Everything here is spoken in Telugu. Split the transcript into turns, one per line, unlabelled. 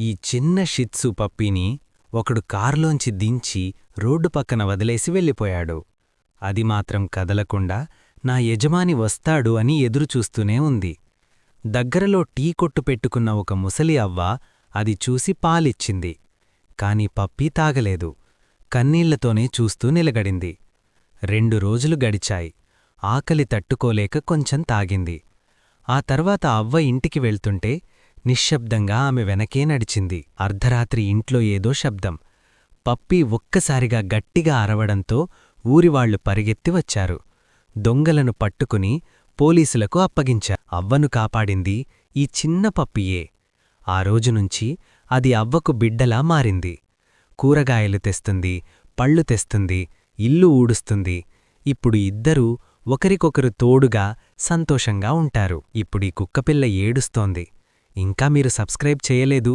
ఈ చిన్న షిత్సు పప్పీని ఒకడు కారులోంచి దించి రోడ్డు పక్కన వదిలేసి వెళ్ళిపోయాడు. అది మాత్రం కదలకుండా నా యజమాని వస్తాడు అని ఎదురుచూస్తూనే ఉంది. దగ్గరలో టీ కొట్టు పెట్టుకున్న ఒక ముసలి అవ్వ అది చూసి పాలిచ్చింది. కాని పప్పీ తాగలేదు. కన్నీళ్ళతోనే చూస్తూ నిలగడింది. రెండు రోజులు గడిచాయి. ఆకలి తట్టుకోలేక కొంచెం తాగింది. ఆ తర్వాత అవ్వ ఇంటికి వెళ్తుంటే నిశ్శబ్దంగా ఆమె వెనకే నడిచింది. అర్ధరాత్రి ఇంట్లో ఏదో శబ్దం. పప్పి ఒక్కసారిగా గట్టిగా అరవడంతో ఊరివాళ్ళు పరిగెత్తి వచ్చారు. దొంగలను పట్టుకుని పోలీసులకు అప్పగించారు. అవ్వను కాపాడింది ఈ చిన్న పప్పియే. ఆ రోజునుంచి అది అవ్వకు బిడ్డలా మారింది. కూరగాయలు తెస్తుంది పళ్ళు తెస్తుంది ఇల్లు ఊడుస్తుంది. ఇప్పుడు ఇద్దరూ ఒకరికొకరు తోడుగా సంతోషంగా ఉంటారు. ఇప్పుడీ కుక్కపిల్ల ఏడుస్తోంది. ఇంకా మీరు సబ్స్క్రైబ్ చేయలేదు